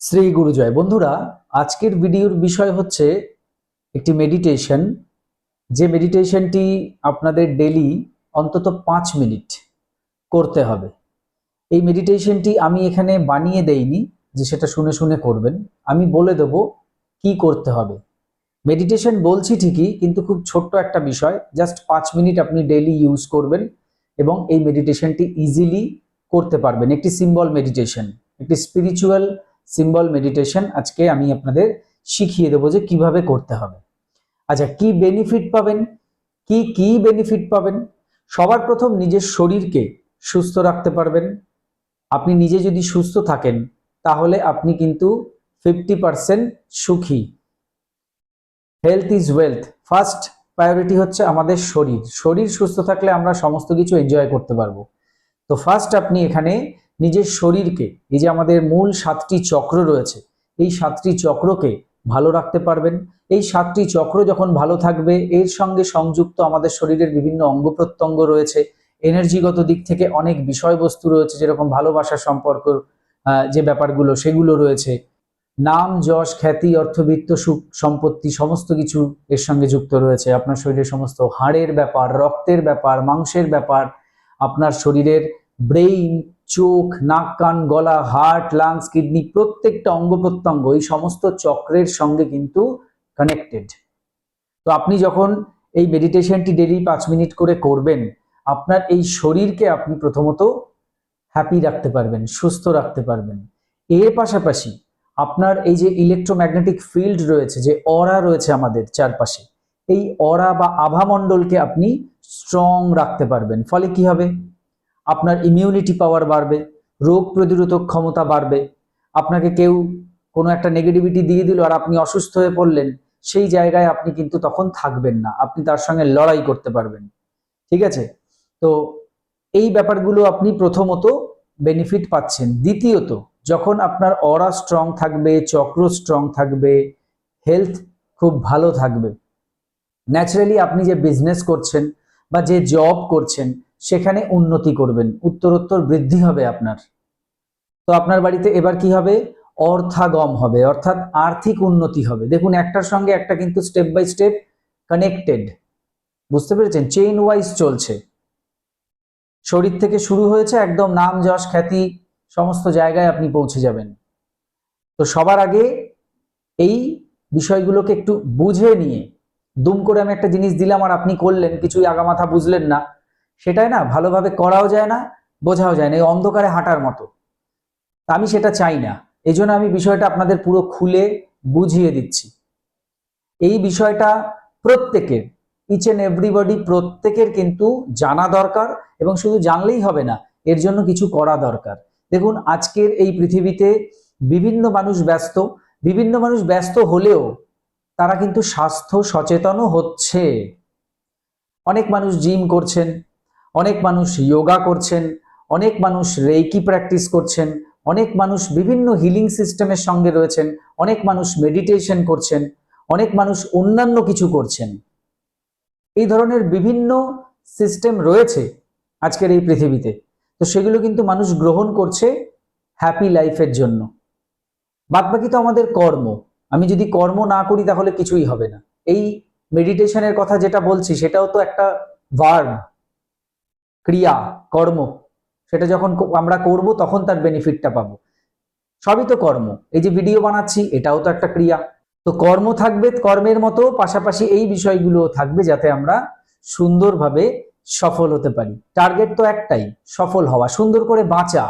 শ্রী গুরুজয়। বন্ধুরা, আজকের ভিডিওর বিষয় হচ্ছে একটি মেডিটেশন যে মেডিটেশনটি আপনাদের ডেলি অন্তত পাঁচ মিনিট করতে হবে। এই মেডিটেশনটি আমি এখানে বানিয়ে দেইনি যে সেটা শুনে শুনে করবেন। আমি বলে দেব কি করতে হবে। মেডিটেশন বলছি ঠিকই, কিন্তু খুব ছোট্ট একটা বিষয়। জাস্ট পাঁচ মিনিট আপনি ডেলি ইউজ করবেন এবং এই মেডিটেশনটি ইজিলি করতে পারবেন। একটি সিম্বল মেডিটেশন একটি স্পিরিচুয়াল সিম্বল মেডিটেশন আজকে আমি আপনাদের শিখিয়ে দেবো যে কীভাবে করতে হবে। আচ্ছা কি বেনিফিট পাবেন? কি কি বেনিফিট পাবেন? সবার প্রথম নিজের শরীরকে সুস্থ রাখতে পারবেন। আপনি নিজে যদি সুস্থ থাকেন, তাহলে আপনি কিন্তু ফিফটি পার্সেন্ট সুখী। Health is wealth first priority হচ্ছে আমাদের শরীর। শরীর সুস্থ থাকলে আমরা সমস্ত কিছু এনজয় করতে পারব। তো ফার্স্ট আপনি এখানে নিজের শরীরকে, এই যে আমাদের মূল সাতটি চক্র রয়েছে, এই সাতটি চক্রকে ভালো রাখতে পারবেন। এই সাতটি চক্র যখন ভালো থাকবে, এর সঙ্গে সংযুক্ত আমাদের শরীরের বিভিন্ন অঙ্গ প্রত্যঙ্গ রয়েছে, এনার্জিগত দিক থেকে অনেক বিষয়বস্তু রয়েছে, যেরকম ভালোবাসা সম্পর্ক যে ব্যাপারগুলো, সেগুলো রয়েছে। নাম, যশ, খ্যাতি, অর্থবিত্ত, সুখ, সম্পত্তি, সমস্ত কিছু এর সঙ্গে যুক্ত রয়েছে। আপনার শরীরের সমস্ত হাড়ের ব্যাপার, রক্তের ব্যাপার, মাংসের ব্যাপার, আপনার শরীরের ব্রেইন চোখ, নাক, কান, গলা, হার্ট লাংস কিডনি প্রত্যেকটা অঙ্গ প্রত্যঙ্গ এই সমস্ত চক্রের সঙ্গে কিন্তু কানেক্টেড তো আপনি যখন এই মেডিটেশনটি ডেলি পাঁচ মিনিট করে করবেন, আপনার এই শরীরকে আপনি প্রথমত হ্যাপি রাখতে পারবেন, সুস্থ রাখতে পারবেন। এর পাশাপাশি আপনার এই যে ইলেকট্রোম্যাগনেটিক ফিল্ড রয়েছে, যে অরা রয়েছে আমাদের চারপাশে, এই অরা বা আভামণ্ডলকে আপনি স্ট্রং রাখতে পারবেন। ফলে কি হবে? আপনার ইমিউনিটি পাওয়ার বাড়বে, রোগ প্রতিরোধক ক্ষমতা বাড়বে। আপনাকে কেউ কোনো একটা নেগেটিভিটি দিয়ে দিল আর আপনি অসুস্থ হয়ে পড়লেন, সেই জায়গায় আপনি কিন্তু তখন থাকবেন না। আপনি তার সঙ্গে লড়াই করতে পারবেন। ঠিক আছে? তো এই ব্যাপারগুলো আপনি প্রথমত বেনিফিট পাচ্ছেন। দ্বিতীয়ত, যখন আপনার অরা স্ট্রং থাকবে, চক্র স্ট্রং থাকবে হেলথ খুব ভালো থাকবে। ন্যাচারালি আপনি যে বিজনেস করছেন বা যে জব করছেন সেখানে উন্নতি করবেন। উত্তরোত্তর বৃদ্ধি হবে আপনার। তো আপনার বাড়িতে এবার কি হবে? অর্থাগম হবে, অর্থাৎ আর্থিক উন্নতি হবে। দেখুন, একটার সঙ্গে একটা কিন্তু স্টেপ বাই স্টেপ কানেক্টেড বুঝতে পেরেছেন? চেইন ওয়াইজ চলছে। শরীর থেকে শুরু হয়েছে, একদম নাম, যশ, খ্যাতি, সমস্ত জায়গায় আপনি পৌঁছে যাবেন। তো সবার আগে এই বিষয়গুলোকে একটু বুঝে নিয়ে, দুম করে আমি একটা জিনিস দিলাম আর আপনি করলেন, কিছুই আগামাথা বুঝলেন না। সেটাই না, ভালোভাবে করাও যায় না, বোঝাও যায় না, এই অন্ধকারে হাঁটার মতো। আমি সেটা চাই না। এই আমি বিষয়টা আপনাদের পুরো খুলে বুঝিয়ে দিচ্ছি। এই বিষয়টা প্রত্যেকের ইচ এন্ড এভরিবডি প্রত্যেকের কিন্তু জানা দরকার এবং শুধু জানলেই হবে না, এর জন্য কিছু করা দরকার। দেখুন, আজকের এই পৃথিবীতে বিভিন্ন মানুষ ব্যস্ত, বিভিন্ন মানুষ ব্যস্ত হলেও তারা কিন্তু স্বাস্থ্য সচেতনও হচ্ছে। অনেক মানুষ জিম করছেন অনেক মানুষ যোগা করছেন, অনেক মানুষ রেইকি প্র্যাকটিস করছেন, অনেক মানুষ বিভিন্ন হিলিং সিস্টেমের সঙ্গে রয়েছেন, অনেক মানুষ মেডিটেশন করছেন, অনেক মানুষ অন্যান্য কিছু করছেন। এই ধরনের বিভিন্ন সিস্টেম রয়েছে আজকের এই পৃথিবীতে। তো সেগুলো কিন্তু মানুষ গ্রহণ করছে হ্যাপি লাইফের জন্য। বাদবাকি তো আমাদের কর্ম। আমি যদি কর্ম না করি তাহলে কিছুই হবে না। এই মেডিটেশনের কথা যেটা বলছি, সেটাও তো একটা ভার্ব ক্রিয়া, কর্ম, সেটা যখন আমরা করব তখন তার বেনিফিটটা পাবো। সবই তো কর্ম। এই যে ভিডিও বানাচ্ছি, এটাও তো একটা ক্রিয়া। তো কর্ম থাকবে কর্মের মতো, পাশাপাশি এই বিষয়গুলো থাকবে যাতে আমরা সুন্দরভাবে সফল হতে পারি। টার্গেট তো একটাই, সফল হওয়া, সুন্দর করে বাঁচা,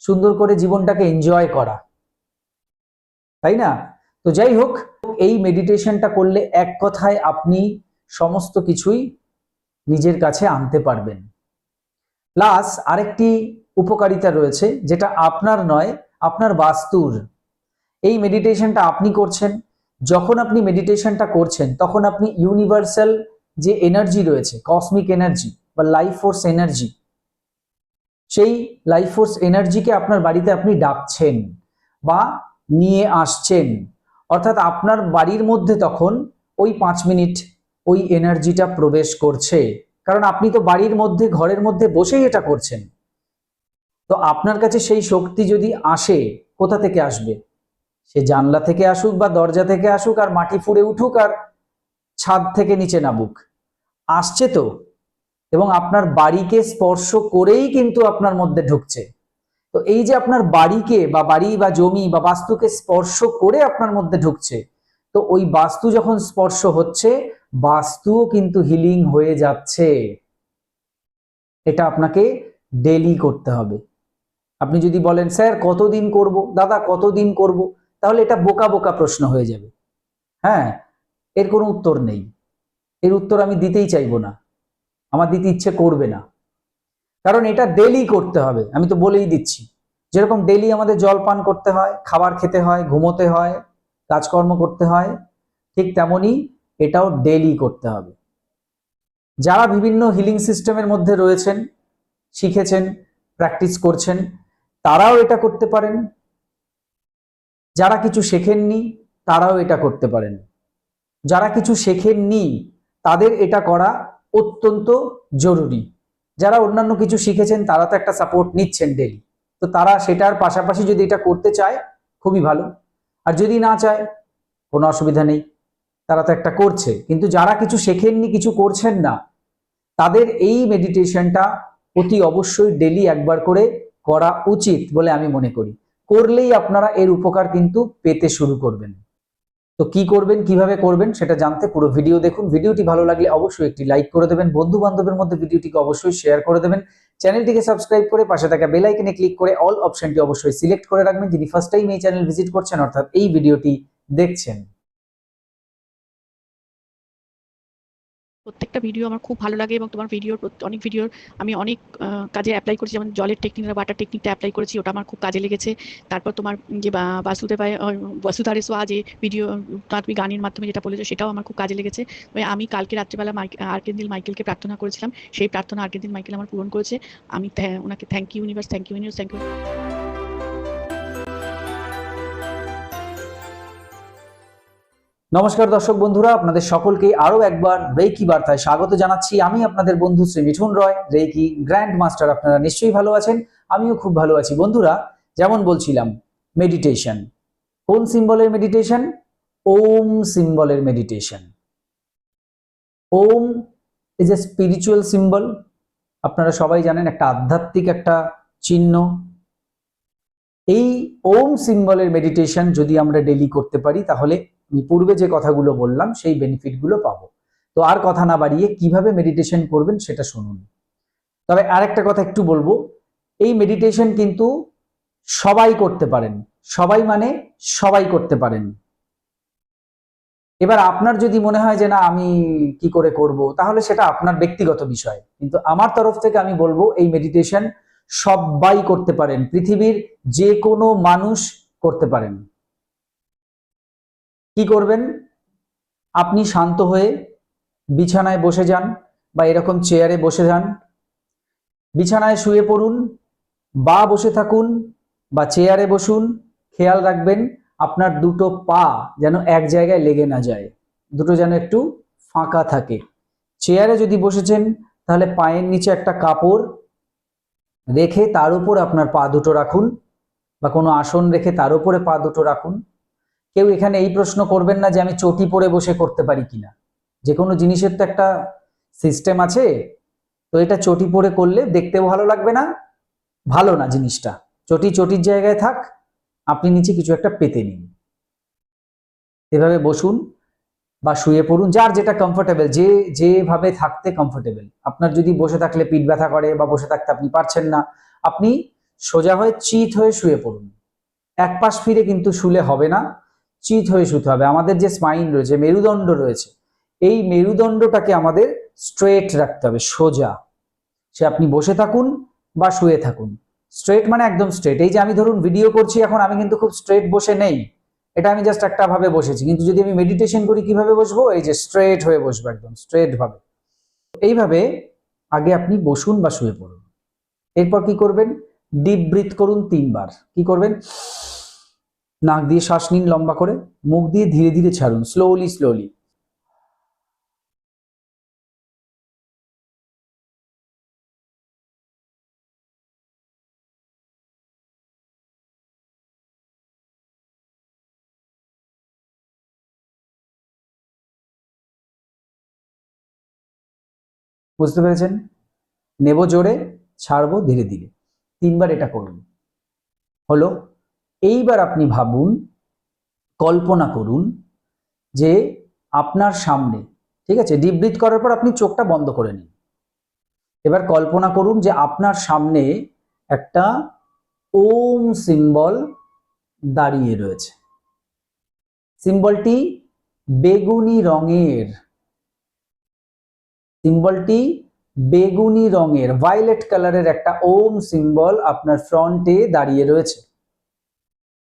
সুন্দর করে জীবনটাকে এনজয় করা। তাই না? তো যাই হোক, এই মেডিটেশনটা করলে এক কথায় আপনি সমস্ত কিছুই নিজের কাছে আনতে পারবেন। প্লাস আরেকটি উপকারিতা রয়েছে, যেটা আপনার নয়, আপনার বাস্তুর। এই মেডিটেশনটা আপনি করছেন, যখন আপনি মেডিটেশনটা করছেন, তখন আপনি ইউনিভার্সাল যে এনার্জি রয়েছে কসমিক এনার্জি বা লাইফ ফোর্স এনার্জি সেই লাইফ ফোর্স এনার্জিকে আপনার বাড়িতে আপনি ডাকছেন বা নিয়ে আসছেন। অর্থাৎ আপনার বাড়ির মধ্যে তখন ওই পাঁচ মিনিট ওই এনার্জিটা প্রবেশ করছে। কারণ আপনি তো বাড়ির মধ্যে, ঘরের মধ্যে বসেই এটা করছেন। তো আপনার কাছে সেই শক্তি যদি আসে, কোথা থেকে আসবে? সে জানলা থেকে আসুক বা দরজা থেকে আসুক আর মাটি ফুঁড়ে উঠুক আর ছাদ থেকে নিচে নামুক। আসছে তো। এবং আপনার বাড়িকে স্পর্শ করেই কিন্তু আপনার মধ্যে ঢুকছে। তো এই যে আপনার বাড়িকে বা বাড়ি বা জমি বা বাস্তুকে স্পর্শ করে আপনার মধ্যে ঢুকছে, তো ওই বাস্তু যখন স্পর্শ হচ্ছে বাস্তুও কিন্তু হিলিং হয়ে যাচ্ছে। এটা আপনাকে ডেলি করতে হবে। আপনি যদি বলেন, স্যার, কতদিন করব? দাদা, কতদিন করব? তাহলে এটা বোকা বোকা প্রশ্ন হয়ে যাবে। হ্যাঁ এর কোনো উত্তর নেই। এর উত্তর আমি দিতেই চাইব না। আমার দিতে ইচ্ছে করবে না। কারণ এটা ডেলি করতে হবে। আমি তো বলেই দিচ্ছি। যেরকম ডেলি আমাদের জল পান করতে হয়, খাবার খেতে হয়, ঘুমোতে হয়, কাজকর্ম করতে হয়, ঠিক তেমনি এটাও ডেলি করতে হবে। যারা বিভিন্ন হিলিং সিস্টেমের মধ্যে রয়েছেন, শিখেছেন প্র্যাকটিস করছেন, তারাও এটা করতে পারেন। যারা কিছু শেখেননি, তারাও এটা করতে পারেন। যারা কিছু শেখেননি, তাদের এটা করা অত্যন্ত জরুরি। যারা অন্যান্য কিছু শিখেছেন, তারা তো একটা সাপোর্ট নিচ্ছেন ডেলি তো তারা সেটার পাশাপাশি যদি এটা করতে চায়, খুবই ভালো। আর যদি না চায়, কোনো অসুবিধা নেই। তারা তো একটা করছে। কিন্তু যারা কিছু শেখেননি, কিছু করছেন না, তাদের এই মেডিটেশনটা অতি অবশ্যই ডেলি একবার করে করা উচিত বলে আমি মনে করি। করলেই আপনারা এর উপকার কিন্তু পেতে শুরু করবেন। তো কি করবেন, কীভাবে করবেন সেটা জানতে পুরো ভিডিও দেখুন। ভিডিওটি ভালো লাগলে অবশ্যই একটি লাইক করে দেবেন। বন্ধু বান্ধবের মধ্যে ভিডিওটিকে অবশ্যই শেয়ার করে দেবেন। চ্যানেলটিকে সাবস্ক্রাইব করে পাশে থাকা বেল ক্লিক করে অল অপশনটি অবশ্যই সিলেক্ট করে রাখবেন। যিনি ফার্স্ট টাইম এই চ্যানেল ভিজিট করছেন, অর্থাৎ এই ভিডিওটি দেখছেন। প্রত্যেকটা ভিডিও আমার খুব ভালো লাগে এবং তোমার ভিডিওর অনেক ভিডিওর আমি অনেক কাজে অ্যাপ্লাই করেছি। যেমন জলের টেকনিক ওয়াটার টেকনিকটা অ্যাপ্লাই করেছি, ওটা আমার খুব কাজে লেগেছে। তারপর তোমার যে বাসুদেবায় বসুধারে সোয়া যে ভিডিও তুমি গানের মাধ্যমে যেটা বলেছ, সেটাও আমার খুব কাজে লেগেছে। আমি কালকে রাত্রিবেলা আর্কেন্দিল মাইকেলকে প্রার্থনা করেছিলাম। সেই প্রার্থনা আর্কেন্দিল মাইকেল আমার পূরণ করেছে। আমি ওনাকে thank you universe thank you universe thank you নমস্কার দর্শক বন্ধুরা, আপনাদের সকলকে আরও একবার রেকি বার্তায় স্বাগত জানাচ্ছি। আমি আপনাদের বন্ধু Shri Mithun Roy reiki grand master. আপনারা নিশ্চয়ই ভালো আছেন, আমিও খুব ভালো আছি। বন্ধুরা, যেমন বলছিলাম মেডিটেশন কোন সিম্বলের meditation Om সিম্বলের meditation Om is a spiritual symbol আপনারা সবাই জানেন, একটা আধ্যাত্মিক একটা চিহ্ন। এই ওম সিম্বলের মেডিটেশন যদি আমরা ডেলি করতে পারি, তাহলে পূর্বে যে কথাগুলো বললাম, সেই বেনিফিটগুলো পাবো। তো আর কথা না বাড়িয়ে কীভাবে মেডিটেশন করবেন সেটা শুনুন। তবে আরেকটা কথা একটু বলব, এই মেডিটেশন কিন্তু সবাই করতে পারেন। সবাই মানে সবাই করতে পারেন। এবার আপনার যদি মনে হয় যে না, আমি কি করে করব, তাহলে সেটা আপনার ব্যক্তিগত বিষয়। কিন্তু আমার তরফ থেকে আমি বলব, এই মেডিটেশন সবাই করতে পারেন। পৃথিবীর যে কোনো মানুষ করতে পারেন। কি করবেন? আপনি শান্ত হয়ে বিছানায় বসে যান বা এরকম চেয়ারে বসে যান। বিছানায় শুয়ে পড়ুন, বা বসে থাকুন, বা চেয়ারে বসুন, খেয়াল রাখবেন আপনার দুটো পা যেন এক জায়গায় লেগে না যায়, দুটো যেন একটু ফাঁকা থাকে। চেয়ারে যদি বসেছেন, তাহলে পায়ের নিচে একটা কাপড় রেখে তার উপর আপনার পা দুটো রাখুন, বা কোনো আসন রেখে তার উপরে পা দুটো রাখুন। কেউ এখানে এই প্রশ্ন করবেন না যে আমি চটি পরে বসে করতে পারি কিনা। যে কোনো জিনিসের তো একটা সিস্টেম আছে, তো এটা চটি পরে করলে দেখতেও ভালো লাগবে না, ভালো না জিনিসটা। চটি চটির জায়গায় থাক, আপনি নিচে কিছু একটা পেতে নিন। এভাবে বসুন বা শুয়ে পড়ুন, যার যেটা কমফোর্টেবল যে, যেভাবে থাকতে কমফোর্টেবল আপনার যদি বসে থাকলে পিঠ ব্যথা করে বা বসে থাকতে আপনি পারছেন না, আপনি সোজা হয়ে চিত হয়ে শুয়ে পড়ুন। এক পাশ ফিরে কিন্তু শুলে হবে না। চিত হয়ে শুতে হবে। আমাদের যে স্পাইন রয়েছে, মেরুদণ্ড রয়েছে, এই মেরুদণ্ডটাকে আমাদের স্ট্রেট রাখতে হবে, সোজা। সে আপনি বসে থাকুন বা শুয়ে থাকুন। স্ট্রেট মানে একদম স্ট্রেট এই যে আমি ধরুন ভিডিও করছি এখন, আমি কিন্তু খুব স্ট্রেট বসে নেই। এটা আমি জাস্ট একটা ভাবে বসেছি। কিন্তু যদি আমি মেডিটেশন করি, কীভাবে বসবো? এই যে স্ট্রেট হয়ে বসবো একদম স্ট্রেট ভাবে। এইভাবে আগে আপনি বসুন বা শুয়ে পড়ুন। এরপর কি করবেন? ডিপ ব্রিথ করুন তিনবার। কি করবেন? নাক দিয়ে শ্বাস নিন লম্বা করে, মুখ দিয়ে ধীরে ধীরে ছাড়ুন স্লোলি স্লোলি বুঝতে পেরেছেন? নেব জোরে, ছাড়বো ধীরে ধীরে। তিনবার এটা করুন। হলো এইবার আপনি ভাবুন, কল্পনা করুন যে আপনার সামনে, ঠিক আছে ডিপ ব্রিথ করার পর আপনি চোখটা বন্ধ করে নিন। এবার কল্পনা করুন যে আপনার সামনে একটা ওম সিম্বল দাঁড়িয়ে রয়েছে। সিম্বলটি বেগুনি রঙের। সিম্বলটি বেগুনি রঙের ভায়োলেট কালারের একটা ওম সিম্বল আপনার ফ্রন্টে দাঁড়িয়ে রয়েছে।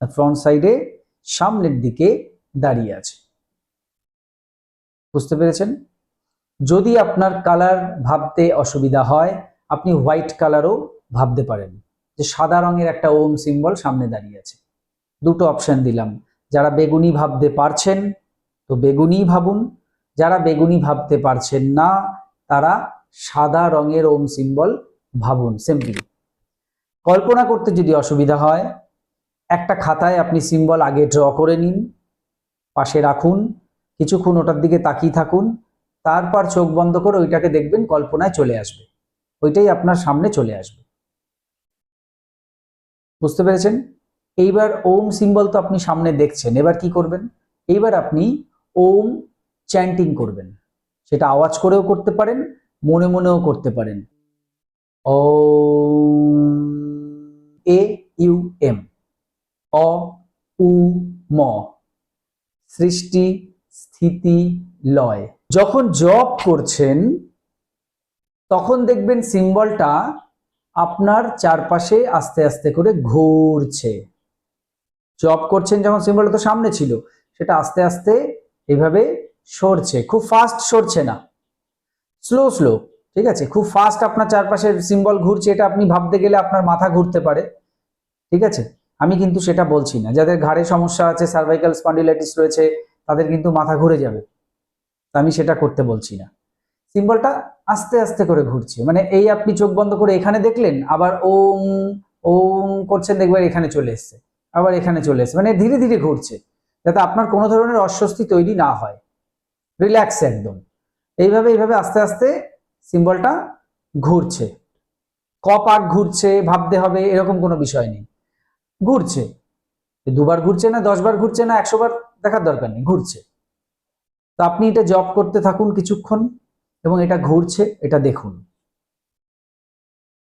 ফ্রন্ট সাইডে সামনের দিকে দাঁড়িয়ে আছে। বুঝতে পেরেছেন? যদি আপনার কালার ভাবতে অসুবিধা হয়, আপনি হোয়াইট কালারও ভাবতে পারেন। যে সাদা রঙের একটা ওম সিম্বল সামনে দাঁড়িয়ে আছে। দুটো অপশন দিলাম। যারা বেগুনি ভাবতে পারছেন, তো বেগুনি ভাবুন। যারা বেগুনি ভাবতে পারছেন না, তারা সাদা রঙের ওম সিম্বল ভাবুন। সিম্পলি কল্পনা করতে যদি অসুবিধা হয় একটা খাতায় আপনি সিম্বল আগে ড্র করে নিন, পাশে রাখুন, কিছুক্ষণ ওটার দিকে তাকিয়ে থাকুন, তারপর চোখ বন্ধ করে ওইটাকে দেখবেন কল্পনায় চলে আসবে। ওইটাই আপনার সামনে চলে আসবে। বুঝতে পেরেছেন? এইবার ওম সিম্বল তো আপনি সামনে দেখছেন, এবার কি করবেন? এইবার আপনি ওম চ্যান্টিং করবেন। সেটা আওয়াজ করেও করতে পারেন, মনে মনেও করতে পারেন। ও এ ইউ এম অ, উ, ম। সৃষ্টি, স্থিতি, লয়। যখন জব করছেন, তখন দেখবেন সিম্বলটা আপনার চারপাশে আস্তে আস্তে করে ঘুরছে। জব করছেন যখন সিম্বলটা তো সামনে ছিল, সেটা আস্তে আস্তে এইভাবে সরছে। খুব ফাস্ট সরছে না। স্লো স্লো ঠিক আছে? খুব ফাস্ট আপনার চারপাশের সিম্বল ঘুরছে, এটা আপনি ভাবতে গেলে আপনার মাথা ঘুরতে পারে। ঠিক আছে? আমি কিন্তু সেটা বলছি না। যাদের ঘাড়ে সমস্যা আছে সার্ভাইকাল স্পন্ডিলাইটিস রয়েছে, তাদের কিন্তু মাথা ঘুরে যাবে। আমি সেটা করতে বলছি না। সিম্বলটা আস্তে আস্তে করে ঘুরছে। মানে এই আপনি চোখ বন্ধ করে এখানে দেখলেন, আবার ওম ওম করছেন, দেখবেন এখানে চলে এসছে। আবার এখানে চলে এসছে। মানে ধীরে ধীরে ঘুরছে, যাতে আপনার কোনো ধরনের অস্বস্তি তৈরি না হয়। রিল্যাক্স একদম। এইভাবে এইভাবে আস্তে আস্তে সিম্বলটা ঘুরছে। ক পাক ঘুরছে, ভাবতে হবে, এরকম কোনো বিষয় নেই। ঘুরছে। দুবার ঘুরছে না দশ বার ঘুরছে না একশো বার দেখার দরকার নেই, ঘুরছে। তো আপনি এটা জব করতে থাকুন কিছুক্ষণ এবং এটা ঘুরছে, এটা দেখুন।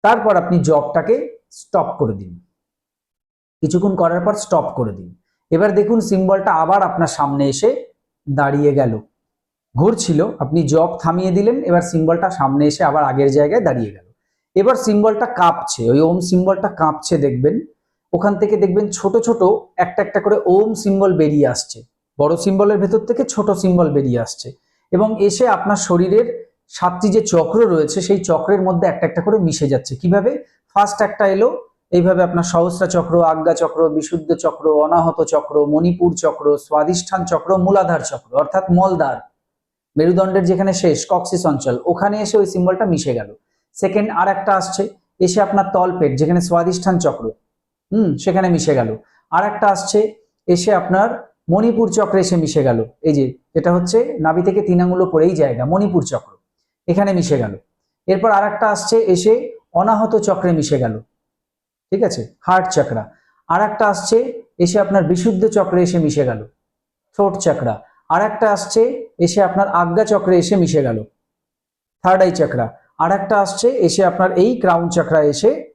তারপর আপনি জবটাকে স্টপ করে দিন। কিছুক্ষণ করার পর স্টপ করে দিন। এবার দেখুন সিম্বলটা আবার আপনার সামনে এসে দাঁড়িয়ে গেল। ঘুরছিল, আপনি জব থামিয়ে দিলেন, এবার সিম্বলটা সামনে এসে আবার আগের জায়গায় দাঁড়িয়ে গেল। এবার সিম্বলটা কাঁপছে, ওই ওম সিম্বলটা কাঁপছে, দেখবেন। ওখান থেকে দেখবেন ছোট ছোট একটা একটা করে ওম সিম্বল বেরিয়ে আসছে। বড় সিম্বলের ভেতর থেকে ছোট সিম্বল বেরিয়ে আসছে। এবং এসে আপনার শরীরের সাতটি যে চক্র রয়েছে, সেই চক্রের মধ্যে একটা একটা করে মিশে যাচ্ছে। কীভাবে? ফার্স্ট একটা এলো, এইভাবে আপনার সহস্রা চক্র, আজ্ঞা চক্র, বিশুদ্ধ চক্র, অনাহত চক্র, মণিপুর চক্র স্বাদিষ্ঠান চক্র, মূলাধার চক্র, অর্থাৎ মলদার মেরুদণ্ডের যেখানে শেষ, কক্সিস অঞ্চল, ওখানে এসে ওই সিম্বলটা মিশে গেল। সেকেন্ড আর একটা আসছে, এসে আপনার তলপেট, যেখানে স্বাদিষ্ঠান চক্র। হুম, সেখানে মিশে গেল। আর একটা আসছে, এসে আপনার মণিপুর চক্রে এসে মিশে গেল। এই যে, এটা হচ্ছে নাভি থেকে তিন আঙুলো পরেই জায়গা, মণিপুর চক্র। এখানে মিশে গেল। এরপর আর একটা আসছে, এসে অনাহত চক্রে মিশে গেল। ঠিক আছে? হার্ট চক্রা। আর একটা আসছে, এসে আপনার বিশুদ্ধ চক্রে এসে মিশে গেল। থ্রোট চক্রা। আর একটা আসছে, এসে আপনার আজ্ঞা চক্রে এসে মিশে গেল। Third eye chakra. আর একটা আসছে, এসে আপনার এই ক্রাউন চক্রা এসে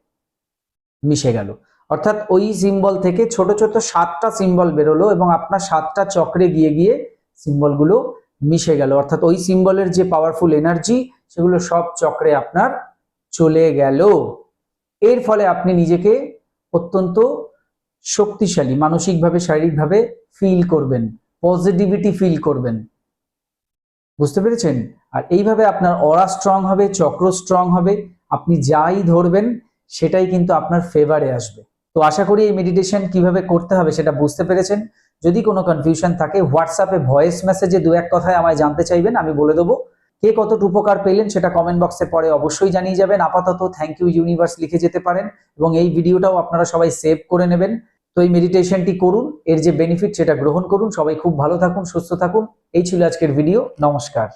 মিশে গেল। অর্থাৎ ওই সিম্বল থেকে ছোট ছোট সাতটা সিম্বল বেরোলো এবং আপনার সাতটা চক্রে গিয়ে গিয়ে সিম্বলগুলো মিশে গেল। অর্থাৎ ওই সিম্বলের যে পাওয়ারফুল এনার্জি সেগুলো সব চক্রে আপনার চলে গেল। এর ফলে আপনি নিজেকে অত্যন্ত শক্তিশালী, মানসিকভাবে, শারীরিকভাবে ফিল করবেন পজিটিভিটি ফিল করবেন। বুঝতে পেরেছেন? আর এইভাবে আপনার অরা স্ট্রং হবে, চক্র স্ট্রং হবে, আপনি যাই ধরবেন, সেটাই কিন্তু আপনার ফেভারে আসবে। তো আশা করি এই মেডিটেশন কীভাবে করতে হবে সেটা বুঝতে পেরেছেন। যদি কোনো কনফিউশন থাকে হোয়াটসঅ্যাপে ভয়েস মেসেজে দু এক কথায় আমায় জানতে চাইবেন, আমি বলে দেবো। কে কতটুকু উপকার পেলেন সেটা কমেন্ট বক্সে পরে অবশ্যই জানিয়ে যাবেন। আপাতত থ্যাংক ইউ ইউনিভার্স লিখে যেতে পারেন এবং এই ভিডিওটাও আপনারা সবাই সেভ করে নেবেন। তো এই মেডিটেশনটি করুন, এর যে বেনিফিট সেটা গ্রহণ করুন। সবাই খুব ভালো থাকুন, সুস্থ থাকুন। এই ছিল আজকের ভিডিও নমস্কার।